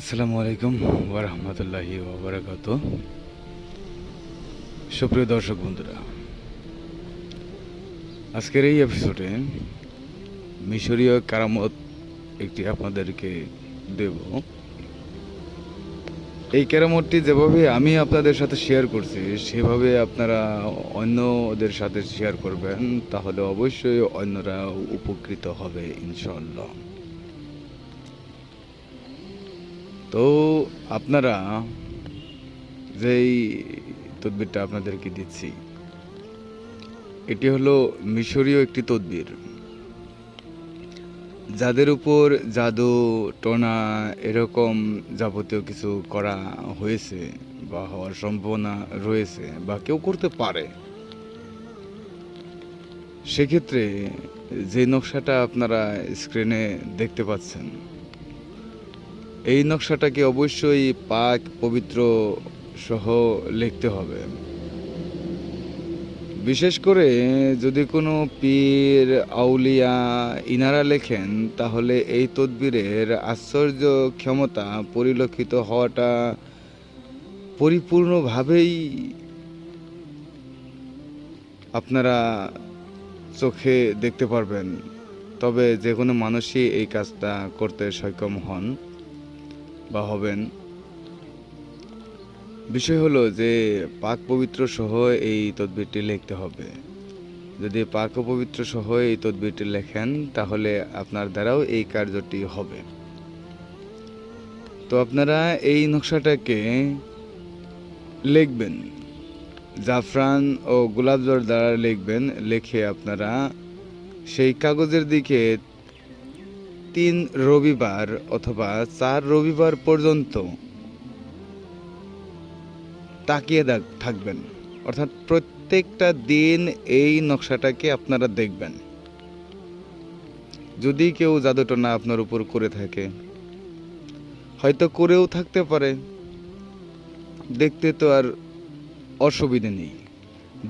আসসালামু আলাইকুম ওরহমতুল্লাহি ওবরাকাত সুপ্রিয় দর্শক বন্ধুরা, আজকের এই এপিসোডে মিশরীয় কারামত একটি আপনাদেরকে দেব। এই কেরামতটি যেভাবে আমি আপনাদের সাথে শেয়ার করছি, সেভাবে আপনারা অন্যদের সাথে শেয়ার করবেন, তাহলে অবশ্যই অন্যরা উপকৃত হবে ইনশাল্লাহ তো আপনারা যেই তদবিরটা আপনাদেরকে দিচ্ছি, এটি হলো মিশরীয় একটি তদবির। যাদের উপর জাদু, টোনা এরকম যাবতীয় কিছু করা হয়েছে বা হওয়ার সম্ভাবনা রয়েছে বা কেউ করতে পারে, সেক্ষেত্রে যে নকশাটা আপনারা স্ক্রিনে দেখতে পাচ্ছেন এই নকশাটাকে অবশ্যই পাক, পবিত্র সহ লিখতে হবে। বিশেষ করে যদি কোনো পীর, আউলিয়া ইনারা লেখেন, তাহলে এই তদবিরের আশ্চর্য ক্ষমতা পরিলক্ষিত হওয়াটা পরিপূর্ণভাবেই আপনারা চোখে দেখতে পারবেন। তবে যে কোনো মানুষই এই কাজটা করতে সক্ষম হন। বা হবেন। বিষয় হলো যে, পাক পবিত্র সহ এই তদবিরটি লিখতে হবে। যদি পাক পবিত্র সহ এই তদবিরটি লেখেন, তাহলে আপনার দ্বারাও এই কার্যটি হবে। তো আপনারা এই নকশাটাকে লিখবেন। জাফরান ও গোলাপ জল দ্বারা লিখবেন, লিখে আপনারা সেই কাগজের দিকে তিন রবিবার অথবা চার রবিবার পর্যন্ত তাকিয়ে থাকবেন। অর্থাৎ প্রত্যেকটা দিন এই নকশাটাকে আপনারা দেখবেন। যদি কেউ জাদুটনা আপনার উপর করে থাকে, হয়তো করেও থাকতে পারে। দেখতে তো আর অসুবিধে নেই।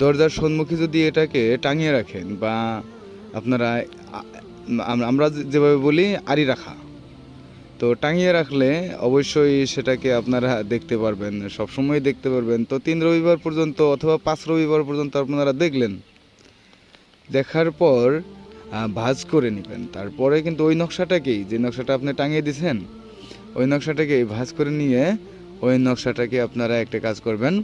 দরজার সম্মুখে যদি এটাকে টাঙিয়ে রাখেন বা আপনারা আমরা যেভাবে বলি, আড়ি রাখা। তো টাঙিয়ে রাখলে অবশ্যই সেটাকে আপনারা দেখতে পারবেন সবসময় দেখতে পারবেন। তো তিন রবিবার পর্যন্ত অথবা পাঁচ রবিবার পর্যন্ত আপনারা দেখলেন। দেখার পর ভাঁজ করে নেবেন। তারপরে কিন্তু ওই নকশাটাকেই যে নকশাটা আপনি টাঙিয়ে দিয়েছেন, ওই নকশাটাকে ভাঁজ করে নিয়ে ওই নকশাটাকে আপনারা একটা কাজ করবেন।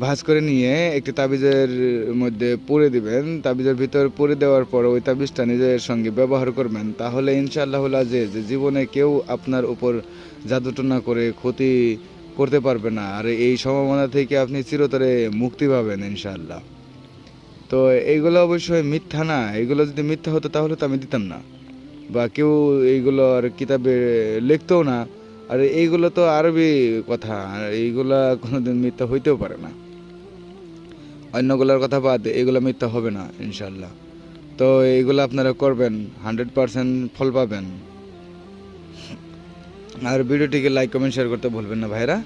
ভাঁজ করে নিয়ে একটি তাবিজের মধ্যে পরে দিবেন। তাবিজের ভিতর পরে দেওয়ার পর ওই তাবিজটা নিজের সঙ্গে ব্যবহার করবেন। তাহলে ইনশাআল্লাহ যে যে জীবনে কেউ আপনার উপর জাদুটনা করে ক্ষতি করতে পারবে না। আর এই সম্ভাবনা থেকে আপনি চিরতরে মুক্তি পাবেন ইনশাআল্লাহ। তো এইগুলো অবশ্যই মিথ্যা না। এগুলো যদি মিথ্যা হতো তাহলে তো আমি দিতাম না। বা কেউ এইগুলো আর কিতাবে লিখতেও না। আর এইগুলো তো আরবি কথা। আর এইগুলা কোনোদিন মিথ্যা হইতেও পারে না। অন্যগুলোর কথা বাদ, এগুলো মিথ্যা হবে না ইনশাল্লাহ তো এইগুলো আপনারা করবেন, হান্ড্রেড পারসেন্ট ফল পাবেন। আর ভিডিওটিকে লাইক, কমেন্ট, শেয়ার করতে ভুলবেন না ভাইরা